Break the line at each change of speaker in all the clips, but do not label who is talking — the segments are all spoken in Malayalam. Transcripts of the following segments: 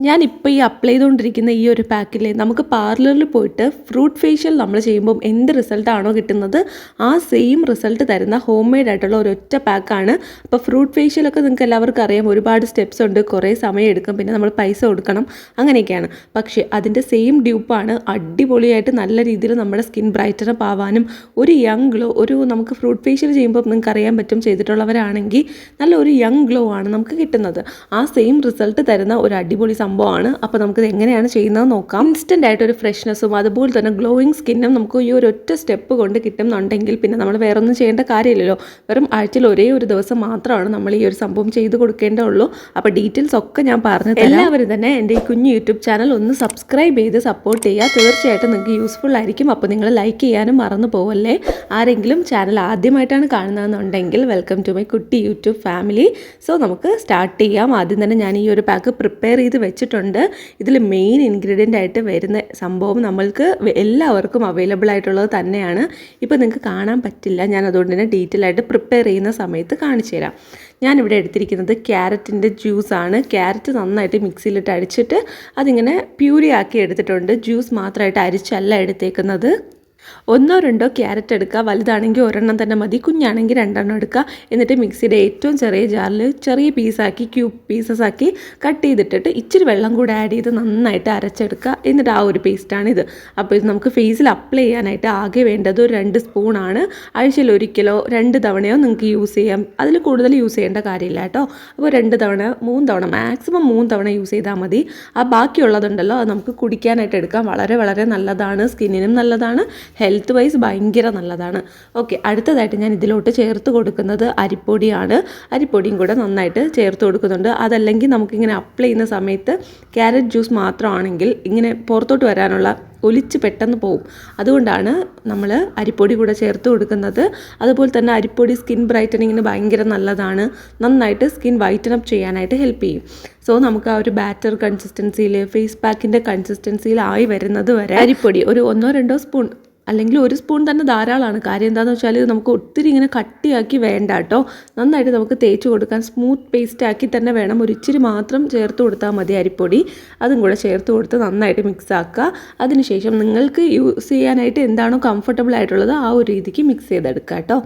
ഞാനിപ്പോൾ ഈ അപ്ലൈ ചെയ്തുകൊണ്ടിരിക്കുന്ന ഈ ഒരു പാക്കിൽ നമുക്ക് പാർലറിൽ പോയിട്ട് ഫ്രൂട്ട് ഫേഷ്യൽ നമ്മൾ ചെയ്യുമ്പം എന്ത് റിസൾട്ടാണോ കിട്ടുന്നത് ആ സെയിം റിസൾട്ട് തരുന്ന ഹോം മെയ്ഡ് ആയിട്ടുള്ള ഒരൊറ്റ പാക്കാണ് അപ്പോൾ ഫ്രൂട്ട് ഫേഷ്യലൊക്കെ നിങ്ങൾക്ക് എല്ലാവർക്കും അറിയാം. ഒരുപാട് സ്റ്റെപ്സ് ഉണ്ട്. കുറേ സമയം എടുക്കും. പിന്നെ നമ്മൾ പൈസ കൊടുക്കണം. അങ്ങനെയൊക്കെയാണ്. പക്ഷേ അതിന്റെ സെയിം ഡ്യൂപ്പാണ് അടിപൊളിയായിട്ട് നല്ല രീതിയിൽ നമ്മുടെ സ്കിൻ ബ്രൈറ്റനപ്പ് ആവാനും ഒരു യങ് ഗ്ലോ ഒരു നമുക്ക് ഫ്രൂട്ട് ഫേഷ്യൽ ചെയ്യുമ്പോൾ നിങ്ങൾക്ക് അറിയാൻ പറ്റും ചെയ്തിട്ടുള്ളവരാണെങ്കിൽ നല്ല ഒരു യങ് ഗ്ലോ ആണ് നമുക്ക് കിട്ടുന്നത്. ആ സെയിം റിസൾട്ട് തരുന്ന ഒരു അടിപൊളി സംഭവമാണ്. അപ്പോൾ നമുക്കിത് എങ്ങനെയാണ് ചെയ്യുന്നത് നോക്കാം. ഇൻസ്റ്റന്റ് ആയിട്ട് ഒരു ഫ്രഷ്നെസ്സും അതുപോലെ തന്നെ ഗ്ലോയിങ് സ്കിന്നും നമുക്ക് ഈ ഒരു ഒറ്റ സ്റ്റെപ്പ് കൊണ്ട് കിട്ടുന്നുണ്ടെങ്കിൽ പിന്നെ നമ്മൾ വേറെ ഒന്നും ചെയ്യേണ്ട കാര്യമില്ലല്ലോ. വെറും ആഴ്ചയിൽ ഒരേ ഒരു ദിവസം മാത്രമാണ് നമ്മൾ ഈ ഒരു സംഭവം ചെയ്ത് കൊടുക്കേണ്ടതുള്ളൂ. അപ്പോൾ ഡീറ്റെയിൽസ് ഒക്കെ ഞാൻ പറഞ്ഞു എല്ലാവരും തന്നെ എന്റെ ഈ കുഞ്ഞു യൂട്യൂബ് ചാനൽ ഒന്ന് സബ്സ്ക്രൈബ് ചെയ്ത് സപ്പോർട്ട് ചെയ്യുക. തീർച്ചയായിട്ടും നിങ്ങൾക്ക് യൂസ്ഫുൾ ആയിരിക്കും. അപ്പോൾ നിങ്ങൾ ലൈക്ക് ചെയ്യാനും മറന്നു പോവല്ലേ? ആരെങ്കിലും ചാനൽ ആദ്യമായിട്ടാണ് കാണുന്നതെന്നുണ്ടെങ്കിൽ വെൽക്കം ടു മൈ കുട്ടി യൂട്യൂബ് ഫാമിലി സോ നമുക്ക് സ്റ്റാർട്ട് ചെയ്യാം. ആദ്യം തന്നെ ഞാൻ ഈ ഒരു പാക്ക് പ്രിപ്പയർ ചെയ്ത് വെച്ചിട്ടുണ്ട്. ഇതിൽ മെയിൻ ഇൻഗ്രീഡിയന്റ് ആയിട്ട് വരുന്ന സംഭവം നമ്മൾക്ക് എല്ലാവർക്കും അവൈലബിൾ ആയിട്ടുള്ളത് തന്നെയാണ്. ഇപ്പോൾ നിങ്ങൾക്ക് കാണാൻ പറ്റില്ല. ഞാൻ അതുകൊണ്ട് തന്നെ ഡീറ്റെയിൽ ആയിട്ട് പ്രിപ്പയർ ചെയ്യുന്ന സമയത്ത് കാണിച്ചു തരാം. ഞാനിവിടെ എടുത്തിരിക്കുന്നത് ക്യാരറ്റിന്റെ ജ്യൂസാണ് ക്യാരറ്റ് നന്നായിട്ട് മിക്സിയിലിട്ട് അടിച്ചിട്ട് അതിങ്ങനെ പ്യൂരി ആക്കി എടുത്തിട്ടുണ്ട്. ജ്യൂസ് മാത്രമായിട്ട് അരിച്ചല്ല എടുത്തേക്കുന്നത്. ഒന്നോ രണ്ടോ ക്യാരറ്റ് എടുക്കുക. വലുതാണെങ്കിൽ ഒരെണ്ണം തന്നെ മതി. കുഞ്ഞാണെങ്കിൽ രണ്ടെണ്ണം എടുക്കുക. എന്നിട്ട് മിക്സിയുടെ ഏറ്റവും ചെറിയ ജാറിൽ ചെറിയ പീസാക്കി ക്യൂബ് പീസസ് ആക്കി കട്ട് ചെയ്തിട്ടിട്ട് ഇച്ചിരി വെള്ളം കൂടെ ആഡ് ചെയ്ത് നന്നായിട്ട് അരച്ചെടുക്കുക. എന്നിട്ട് ആ ഒരു പേസ്റ്റാണിത് അപ്പോൾ ഇത് നമുക്ക് ഫേസിൽ അപ്ലൈ ചെയ്യാനായിട്ട് ആകെ വേണ്ടത് ഒരു രണ്ട് സ്പൂണാണ് ആഴ്ചയിൽ ഒരിക്കലോ രണ്ട് തവണയോ നിങ്ങൾക്ക് യൂസ് ചെയ്യാം. അതിൽ കൂടുതൽ യൂസ് ചെയ്യേണ്ട കാര്യമില്ല കേട്ടോ. അപ്പോൾ രണ്ട് തവണ മൂന്ന് തവണ മാക്സിമം മൂന്ന് തവണ യൂസ് ചെയ്താൽ മതി. ആ ബാക്കിയുള്ളതുണ്ടല്ലോ അത് നമുക്ക് കുടിക്കാനായിട്ട് എടുക്കാം. വളരെ വളരെ നല്ലതാണ്. സ്കിന്നിനും നല്ലതാണ്. ഹെൽത്ത് വൈസ് ഭയങ്കര നല്ലതാണ്. ഓക്കെ അടുത്തതായിട്ട് ഞാൻ ഇതിലോട്ട് ചേർത്ത് കൊടുക്കുന്നത് അരിപ്പൊടിയാണ്. അരിപ്പൊടിയും കൂടെ നന്നായിട്ട് ചേർത്ത് കൊടുക്കുന്നുണ്ട്. അതല്ലെങ്കിൽ നമുക്കിങ്ങനെ അപ്ലൈ ചെയ്യുന്ന സമയത്ത് ക്യാരറ്റ് ജ്യൂസ് മാത്രമാണെങ്കിൽ ഇങ്ങനെ പുറത്തോട്ട് വരാനുള്ള ഒലിച്ച് പെട്ടെന്ന് പോവും. അതുകൊണ്ടാണ് നമ്മൾ അരിപ്പൊടി കൂടെ ചേർത്ത് കൊടുക്കുന്നത്. അതുപോലെ തന്നെ അരിപ്പൊടി സ്കിൻ ബ്രൈറ്റനിങ്ങിന് ഭയങ്കര നല്ലതാണ്. നന്നായിട്ട് സ്കിൻ വൈറ്റൻ അപ്പ് ചെയ്യാനായിട്ട് ഹെൽപ്പ് ചെയ്യും. സോ നമുക്ക് ആ ഒരു ബാറ്റർ കൺസിസ്റ്റൻസിയിൽ ഫേസ് പാക്കിന്റെ കൺസിസ്റ്റൻസിയിലായി വരുന്നത് വരെ അരിപ്പൊടി ഒരു ഒന്നോ രണ്ടോ സ്പൂൺ അല്ലെങ്കിൽ ഒരു സ്പൂൺ തന്നെ ധാരാളമാണ് കാര്യം എന്താണെന്ന് വെച്ചാൽ ഇത് നമുക്ക് ഒത്തിരി ഇങ്ങനെ കട്ടിയാക്കി വേണ്ട കേട്ടോ നന്നായിട്ട് നമുക്ക് തേച്ച് കൊടുക്കാൻ സ്മൂത്ത് പേസ്റ്റ് ആക്കി തന്നെ വേണം. ഒരു ഇച്ചിരി മാത്രം ചേർത്ത് കൊടുത്താൽ മതി അരിപ്പൊടി. അതും കൂടെ ചേർത്ത് കൊടുത്ത് നന്നായിട്ട് മിക്സ് ആക്കുക. അതിനുശേഷം നിങ്ങൾക്ക് യൂസ് ചെയ്യാനായിട്ട് എന്താണോ കംഫർട്ടബിൾ ആയിട്ടുള്ളത് ആ ഒരു രീതിക്ക് മിക്സ് ചെയ്തെടുക്കുക കേട്ടോ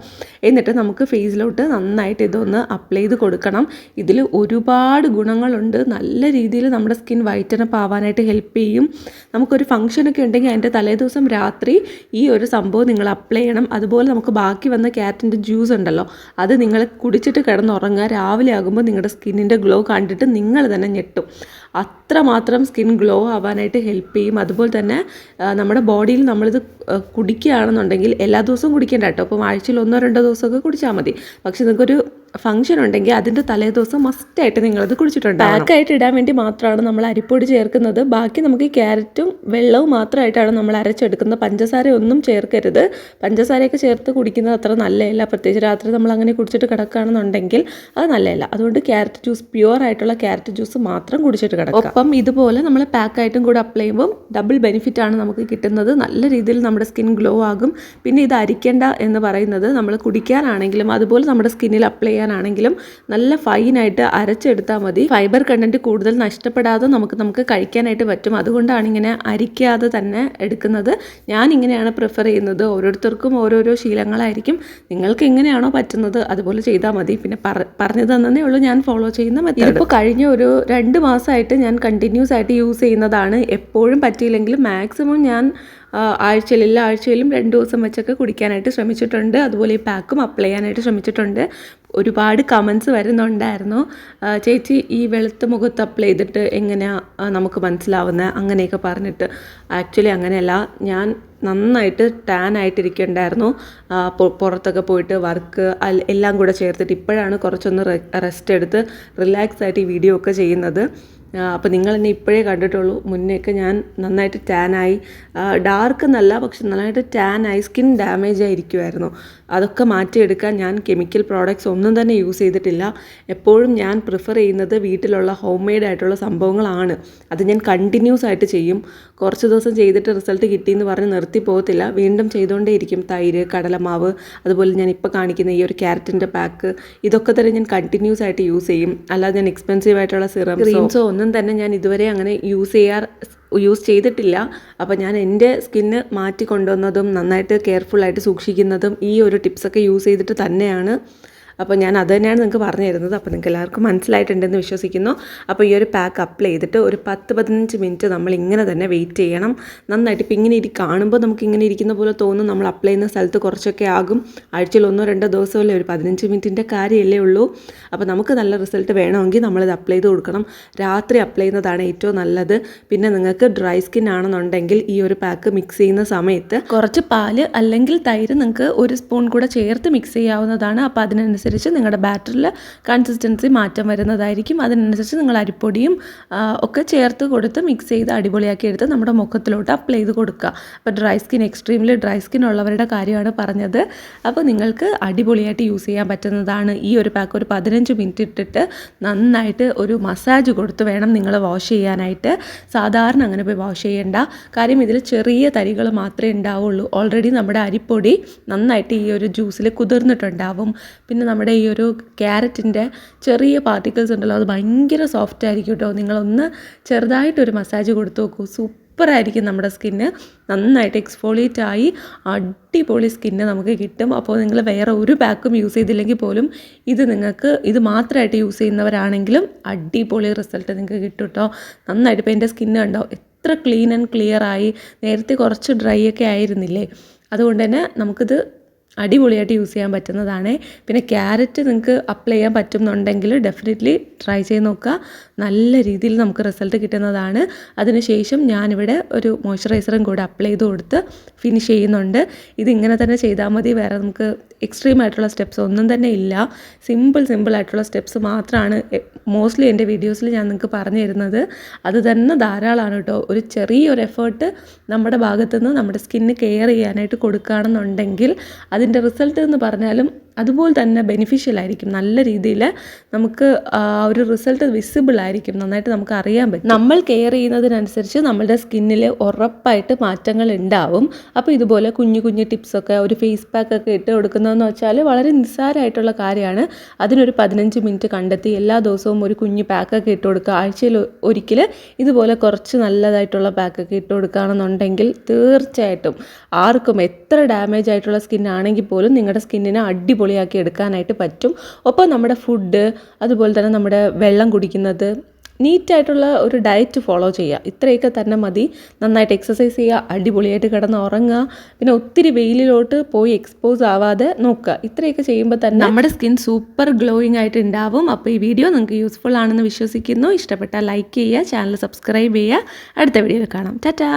എന്നിട്ട് നമുക്ക് ഫേസിലോട്ട് നന്നായിട്ട് ഇതൊന്ന് അപ്ലൈ ചെയ്ത് കൊടുക്കണം. ഇതിൽ ഒരുപാട് ഗുണങ്ങളുണ്ട്. നല്ല രീതിയിൽ നമ്മുടെ സ്കിൻ വൈറ്റനപ്പ് ആവാനായിട്ട് ഹെൽപ്പ് ചെയ്യും. നമുക്കൊരു ഫംഗ്ഷനൊക്കെ ഉണ്ടെങ്കിൽ അതിന്റെ തലേദിവസം രാത്രി ഒരു സംഭവം നിങ്ങൾ അപ്ലൈ ചെയ്യണം. അതുപോലെ നമുക്ക് ബാക്കി വന്ന ക്യാരറ്റിന്റെ ജ്യൂസ് ഉണ്ടല്ലോ അത് നിങ്ങൾ കുടിച്ചിട്ട് കിടന്നുറങ്ങുക. രാവിലെ ആകുമ്പോൾ നിങ്ങളുടെ സ്കിന്നിന്റെ ഗ്ലോ കണ്ടിട്ട് നിങ്ങൾ തന്നെ ഞെട്ടും. അത്രമാത്രം സ്കിൻ ഗ്ലോ ആവാനായിട്ട് ഹെൽപ്പ് ചെയ്യും. അതുപോലെ തന്നെ നമ്മുടെ ബോഡിയിൽ നമ്മളിത് കുടിക്കുകയാണെന്നുണ്ടെങ്കിൽ എല്ലാ ദിവസവും കുടിക്കേണ്ട കേട്ടോ. അപ്പം ആഴ്ചയിൽ ഒന്നോ രണ്ടോ ദിവസമൊക്കെ കുടിച്ചാൽ മതി. പക്ഷെ നിങ്ങൾക്കൊരു ഫംഗ്ഷൻ ഉണ്ടെങ്കിൽ അതിന്റെ തലേ ദിവസം മസ്റ്റായിട്ട് നിങ്ങളത് കുടിച്ചിട്ടുണ്ട് പാക്കായിട്ട് ഇടാൻ വേണ്ടി മാത്രമാണ് നമ്മൾ അരിപ്പൊടി ചേർക്കുന്നത്. ബാക്കി നമുക്ക് ഈ ക്യാരറ്റും വെള്ളവും മാത്രമായിട്ടാണ് നമ്മൾ അരച്ചെടുക്കുന്നത്. പഞ്ചസാര ഒന്നും ചേർക്കരുത്. പഞ്ചസാരയൊക്കെ ചേർത്ത് കുടിക്കുന്നത് അത്ര നല്ലതല്ല. പ്രത്യേകിച്ച് രാത്രി നമ്മൾ അങ്ങനെ കുടിച്ചിട്ട് കിടക്കുകയാണെന്നുണ്ടെങ്കിൽ അത് നല്ലതല്ല. അതുകൊണ്ട് ക്യാരറ്റ് ജ്യൂസ് പ്യുവർ ആയിട്ടുള്ള ക്യാരറ്റ് ജ്യൂസ് മാത്രം കുടിച്ചിട്ട് കിടക്കുക. ഒപ്പം ഇതുപോലെ നമ്മൾ പാക്കായിട്ടും കൂടെ അപ്ലൈ ചെയ്യുമ്പോൾ ഡബിൾ ബെനിഫിറ്റ് ആണ് നമുക്ക് കിട്ടുന്നത്. നല്ല രീതിയിൽ നമ്മുടെ സ്കിൻ ഗ്ലോ ആകും. പിന്നെ ഇത് അരിക്കേണ്ട എന്ന് പറയുന്നത് നമ്മൾ കുടിക്കാനാണെങ്കിലും അതുപോലെ നമ്മുടെ സ്കിന്നിൽ അപ്ലൈ ചെയ്യാനാണെങ്കിലും നല്ല ഫൈനായിട്ട് അരച്ചെടുത്താൽ മതി. ഫൈബർ കണ്ടന്റ് കൂടുതൽ നഷ്ടപ്പെടാതെ നമുക്ക് നമുക്ക് കഴിക്കാനായിട്ട് പറ്റും. അതുകൊണ്ടാണ് ഇങ്ങനെ അരിക്കാതെ തന്നെ എടുക്കുന്നത്. ഞാൻ ഇങ്ങനെയാണ് പ്രിഫർ ചെയ്യുന്നത്. ഓരോരുത്തർക്കും ഓരോരോ ശീലങ്ങളായിരിക്കും. നിങ്ങൾക്ക് എങ്ങനെയാണോ പറ്റുന്നത് അതുപോലെ ചെയ്താൽ മതി. പിന്നെ പറഞ്ഞു തന്നതേ ഉള്ളൂ ഞാൻ ഫോളോ ചെയ്യുന്ന മെത്തേഡ് ഇപ്പോൾ കഴിഞ്ഞ ഒരു രണ്ട് മാസമായിട്ട് ഞാൻ കണ്ടിന്യൂസ് ആയിട്ട് യൂസ് ചെയ്യുന്നതാണ്. എപ്പോഴും പറ്റിയില്ലെങ്കിലും മാക്സിമം ഞാൻ ആഴ്ചയിൽ എല്ലാ ആഴ്ചയിലും രണ്ട് ദിവസം വെച്ചൊക്കെ കുടിക്കാനായിട്ട് ശ്രമിച്ചിട്ടുണ്ട്. അതുപോലെ ഈ പാക്കും അപ്ലൈ ചെയ്യാനായിട്ട് ശ്രമിച്ചിട്ടുണ്ട്. ഒരുപാട് കമൻസ് വരുന്നുണ്ടായിരുന്നു. ചേച്ചി ഈ വെളുത്ത മുഖത്ത് അപ്ലൈ ചെയ്തിട്ട് എങ്ങനെയാണ് നമുക്ക് മനസ്സിലാവുന്നത് അങ്ങനെയൊക്കെ പറഞ്ഞിട്ട്. ആക്ച്വലി അങ്ങനെയല്ല. ഞാൻ നന്നായിട്ട് ടാൻ ആയിട്ടിരിക്കുന്നുണ്ടായിരുന്നു പുറത്തൊക്കെ പോയിട്ട് വർക്ക് എല്ലാം കൂടെ ചേർത്തിട്ട് ഇപ്പോഴാണ് കുറച്ചൊന്ന് റെസ്റ്റ് എടുത്ത് റിലാക്സ് ആയിട്ട് ഈ വീഡിയോ ഒക്കെ ചെയ്യുന്നത്. അപ്പോൾ നിങ്ങൾ എന്നെ ഇപ്പോഴേ കണ്ടിട്ടുള്ളൂ. മുന്നേയൊക്കെ ഞാൻ നന്നായിട്ട് ടാനായി ഡാർക്ക് എന്നല്ല പക്ഷെ നന്നായിട്ട് ടാനായി സ്കിൻ ഡാമേജ് ആയിരിക്കുമായിരുന്നു അതൊക്കെ മാറ്റിയെടുക്കാൻ ഞാൻ കെമിക്കൽ പ്രോഡക്റ്റ്സ് ഒന്നും തന്നെ യൂസ് ചെയ്തിട്ടില്ല. എപ്പോഴും ഞാൻ പ്രിഫർ ചെയ്യുന്നത് വീട്ടിലുള്ള ഹോം മെയ്ഡ് ആയിട്ടുള്ള സംഭവങ്ങളാണ്. അത് ഞാൻ കണ്ടിന്യൂസ് ആയിട്ട് ചെയ്യും. കുറച്ച് ദിവസം ചെയ്തിട്ട് റിസൾട്ട് കിട്ടിയെന്ന് പറഞ്ഞ് നിർത്തി പോകത്തില്ല. വീണ്ടും ചെയ്തുകൊണ്ടേയിരിക്കും. തൈര് കടലമാവ് അതുപോലെ ഞാൻ ഇപ്പോൾ കാണിക്കുന്ന ഈ ഒരു ക്യാരറ്റിന്റെ പാക്ക് ഇതൊക്കെ തന്നെ ഞാൻ കണ്ടിന്യൂസ് ആയിട്ട് യൂസ് ചെയ്യും. അല്ലാതെ ഞാൻ എക്സ്പെൻസീവ് ആയിട്ടുള്ള സിറം ക്രീംസോ ഒന്നും ഒന്നും തന്നെ ഞാൻ ഇതുവരെ അങ്ങനെ യൂസ് ചെയ്യാർ യൂസ് ചെയ്തിട്ടില്ല. അപ്പോൾ ഞാൻ എന്റെ സ്കിന്ന് മാറ്റി കൊണ്ടുവന്നതും നന്നായിട്ട് കെയർഫുള്ളായിട്ട് സൂക്ഷിക്കുന്നതും ഈ ഒരു ടിപ്സൊക്കെ യൂസ് ചെയ്തിട്ട് തന്നെയാണ്. അപ്പോൾ ഞാൻ അത് തന്നെയാണ് നിങ്ങൾക്ക് പറഞ്ഞു തരുന്നത്. അപ്പോൾ നിങ്ങൾക്ക് എല്ലാവർക്കും മനസ്സിലായിട്ടുണ്ടെന്ന് വിശ്വസിക്കുന്നു. അപ്പോൾ ഈ ഒരു പാക്ക് അപ്ലൈ ചെയ്തിട്ട് ഒരു പത്ത് പതിനഞ്ച് മിനിറ്റ് നമ്മൾ ഇങ്ങനെ തന്നെ വെയിറ്റ് ചെയ്യണം. നന്നായിട്ട് ഇപ്പോൾ ഇങ്ങനെ ഇരി കാണുമ്പോൾ നമുക്ക് ഇങ്ങനെ ഇരിക്കുന്ന പോലെ തോന്നും. നമ്മൾ അപ്ലൈ ചെയ്യുന്ന സ്ഥലത്ത് കുറച്ചൊക്കെ ആകും. ആഴ്ചയിൽ ഒന്നോ രണ്ടോ ദിവസമല്ലേ ഒരു പതിനഞ്ച് മിനിറ്റിന്റെ കാര്യമല്ലേ ഉള്ളൂ. അപ്പോൾ നമുക്ക് നല്ല റിസൾട്ട് വേണമെങ്കിൽ നമ്മളിത് അപ്ലൈ ചെയ്ത് കൊടുക്കണം. രാത്രി അപ്ലൈ ചെയ്യുന്നതാണ് ഏറ്റവും നല്ലത്. പിന്നെ നിങ്ങൾക്ക് ഡ്രൈ സ്കിൻ ആണെന്നുണ്ടെങ്കിൽ ഈ ഒരു പാക്ക് മിക്സ് ചെയ്യുന്ന സമയത്ത് കുറച്ച് പാൽ അല്ലെങ്കിൽ തൈര് നിങ്ങൾക്ക് ഒരു സ്പൂൺ കൂടെ ചേർത്ത് മിക്സ് ചെയ്യാവുന്നതാണ്. അപ്പോൾ അതിനനുസരിച്ച് നിങ്ങളുടെ ബാറ്ററിൽ കൺസിസ്റ്റൻസി മാറ്റം വരുന്നതായിരിക്കും. അതിനനുസരിച്ച് നിങ്ങൾ അരിപ്പൊടിയും ഒക്കെ ചേർത്ത് കൊടുത്ത് മിക്സ് ചെയ്ത് അടിപൊളിയാക്കി എടുത്ത് നമ്മുടെ മുഖത്തിലോട്ട് അപ്ലൈ ചെയ്ത് കൊടുക്കുക. അപ്പോൾ dry skin extremely dry skin ഉള്ളവരുടെ കാര്യമാണ് പറഞ്ഞത്. അപ്പോൾ നിങ്ങൾക്ക് അടിപൊളിയായിട്ട് യൂസ് ചെയ്യാൻ പറ്റുന്നതാണ്. ഈ ഒരു പാക്ക് ഒരു പതിനഞ്ച് മിനിറ്റ് ഇട്ടിട്ട് നന്നായിട്ട് ഒരു മസാജ് കൊടുത്ത് വേണം നിങ്ങൾ വാഷ് ചെയ്യാനായിട്ട്. സാധാരണ അങ്ങനെ പോയി വാഷ് ചെയ്യേണ്ട. കാര്യം ഇതിൽ ചെറിയ തരികൾ മാത്രമേ ഉണ്ടാവുള്ളൂ. ഓൾറെഡി നമ്മുടെ അരിപ്പൊടി നന്നായിട്ട് ഈ ഒരു ജ്യൂസിൽ കുതിർന്നിട്ടുണ്ടാവും. പിന്നെ നമ്മുടെ ഈ ഒരു ക്യാരറ്റിന്റെ ചെറിയ പാർട്ടിക്കിൾസ് ഉണ്ടല്ലോ അത് ഭയങ്കര സോഫ്റ്റ് ആയിരിക്കും കേട്ടോ നിങ്ങളൊന്ന് ചെറുതായിട്ടൊരു മസാജ് കൊടുത്തു നോക്കൂ. സൂപ്പറായിരിക്കും നമ്മുടെ സ്കിന്ന് നന്നായിട്ട് എക്സ്ഫോളിയേറ്റ് ആയി അടിപൊളി സ്കിന്ന് നമുക്ക് കിട്ടും. അപ്പോൾ നിങ്ങൾ വേറെ ഒരു പാക്കും യൂസ് ചെയ്തില്ലെങ്കിൽ പോലും ഇത് നിങ്ങൾക്ക് ഇത് മാത്രമായിട്ട് യൂസ് ചെയ്യുന്നവരാണെങ്കിലും അടിപൊളി റിസൾട്ട് നിങ്ങൾക്ക് കിട്ടും കേട്ടോ നന്നായിട്ട് ഇപ്പോൾ എന്റെ സ്കിന്ന് കണ്ടോ? എത്ര ക്ലീൻ ആൻഡ് ക്ലിയർ ആയി. നേരത്തെ കുറച്ച് ഡ്രൈ ഒക്കെ ആയിരുന്നില്ലേ? അതുകൊണ്ട് തന്നെ നമുക്കിത് അടിപൊളിയായിട്ട് യൂസ് ചെയ്യാൻ പറ്റുന്നതാണ്. പിന്നെ ക്യാരറ്റ് നിങ്ങൾക്ക് അപ്ലൈ ചെയ്യാൻ പറ്റുന്നുണ്ടെങ്കിൽ ഡെഫിനറ്റ്ലി ട്രൈ ചെയ്ത് നോക്കുക. നല്ല രീതിയിൽ നമുക്ക് റിസൾട്ട് കിട്ടുന്നതാണ്. അതിനുശേഷം ഞാനിവിടെ ഒരു മോയ്സ്ചറൈസറും കൂടെ അപ്ലൈ ചെയ്ത് കൊടുത്ത് ഫിനിഷ് ചെയ്യുന്നുണ്ട്. ഇതിങ്ങനെ തന്നെ ചെയ്താൽ മതി. വേറെ നമുക്ക് എക്സ്ട്രീം ആയിട്ടുള്ള സ്റ്റെപ്സ് ഒന്നും തന്നെ ഇല്ല. സിമ്പിൾ സിമ്പിൾ ആയിട്ടുള്ള സ്റ്റെപ്സ് മാത്രമാണ് മോസ്റ്റ്ലി എന്റെ വീഡിയോസിൽ ഞാൻ നിങ്ങൾക്ക് പറഞ്ഞു തരുന്നത്. അത് തന്നെ ധാരാളമാണ് കേട്ടോ ഒരു ചെറിയൊരു എഫേർട്ട് നമ്മുടെ ഭാഗത്തുനിന്ന് നമ്മുടെ സ്കിന്ന് കെയർ ചെയ്യാനായിട്ട് കൊടുക്കുകയാണെന്നുണ്ടെങ്കിൽ അതിന്റെ റിസൾട്ട് എന്ന് പറഞ്ഞാലും അതുപോലെ തന്നെ ബെനിഫിഷ്യൽ ആയിരിക്കും. നല്ല രീതിയിൽ നമുക്ക് ഒരു റിസൾട്ട് വിസിബിൾ ആയിരിക്കും. നന്നായിട്ട് നമുക്ക് അറിയാൻ പറ്റും. നമ്മൾ കെയർ ചെയ്യുന്നതിനനുസരിച്ച് നമ്മുടെ സ്കിന്നിൽ ഉറപ്പായിട്ട് മാറ്റങ്ങൾ ഉണ്ടാവും. അപ്പോൾ ഇതുപോലെ കുഞ്ഞു കുഞ്ഞു ടിപ്സൊക്കെ ഒരു ഫേസ് പാക്ക് ഒക്കെ ഇട്ട് കൊടുക്കുന്നതെന്ന് വെച്ചാൽ വളരെ നിസ്സാരമായിട്ടുള്ള കാര്യമാണ്. അതിനൊരു പതിനഞ്ച് മിനിറ്റ് കണ്ടെത്തി എല്ലാ ദിവസവും ഒരു കുഞ്ഞു പാക്കൊക്കെ ഇട്ട് കൊടുക്കുക. ആഴ്ചയിൽ ഒരിക്കൽ ഇതുപോലെ കുറച്ച് നല്ലതായിട്ടുള്ള പാക്കൊക്കെ ഇട്ട് കൊടുക്കുകയാണെന്നുണ്ടെങ്കിൽ തീർച്ചയായിട്ടും ആർക്കും എത്ര ഡാമേജ് ആയിട്ടുള്ള സ്കിന്നാണെങ്കിൽ പോലും നിങ്ങളുടെ സ്കിന്നിനെ അടിപൊളിയാക്കി എടുക്കാനായിട്ട് പറ്റും. ഒപ്പം നമ്മുടെ ഫുഡ് അതുപോലെ തന്നെ നമ്മുടെ വെള്ളം കുടിക്കുന്നത് നീറ്റായിട്ടുള്ള ഒരു ഡയറ്റ് ഫോളോ ചെയ്യുക. ഇത്രയൊക്കെ തന്നെ മതി. നന്നായിട്ട് എക്സസൈസ് ചെയ്യുക അടിപൊളിയായിട്ട് കിടന്ന് ഉറങ്ങുക പിന്നെ ഒത്തിരി വെയിലിലോട്ട് പോയി എക്സ്പോസ് ആവാതെ നോക്കുക. ഇത്രയൊക്കെ ചെയ്യുമ്പോൾ തന്നെ നമ്മുടെ സ്കിൻ സൂപ്പർ ഗ്ലോയിങ് ആയിട്ട് ഉണ്ടാവും. അപ്പോൾ ഈ വീഡിയോ നിങ്ങൾക്ക് യൂസ്ഫുൾ ആണെന്ന് വിശ്വസിക്കുന്നു. ഇഷ്ടപ്പെട്ടാൽ ലൈക്ക് ചെയ്യുക ചാനൽ സബ്സ്ക്രൈബ് ചെയ്യുക. അടുത്ത വീഡിയോയിൽ കാണാം. ടാറ്റാ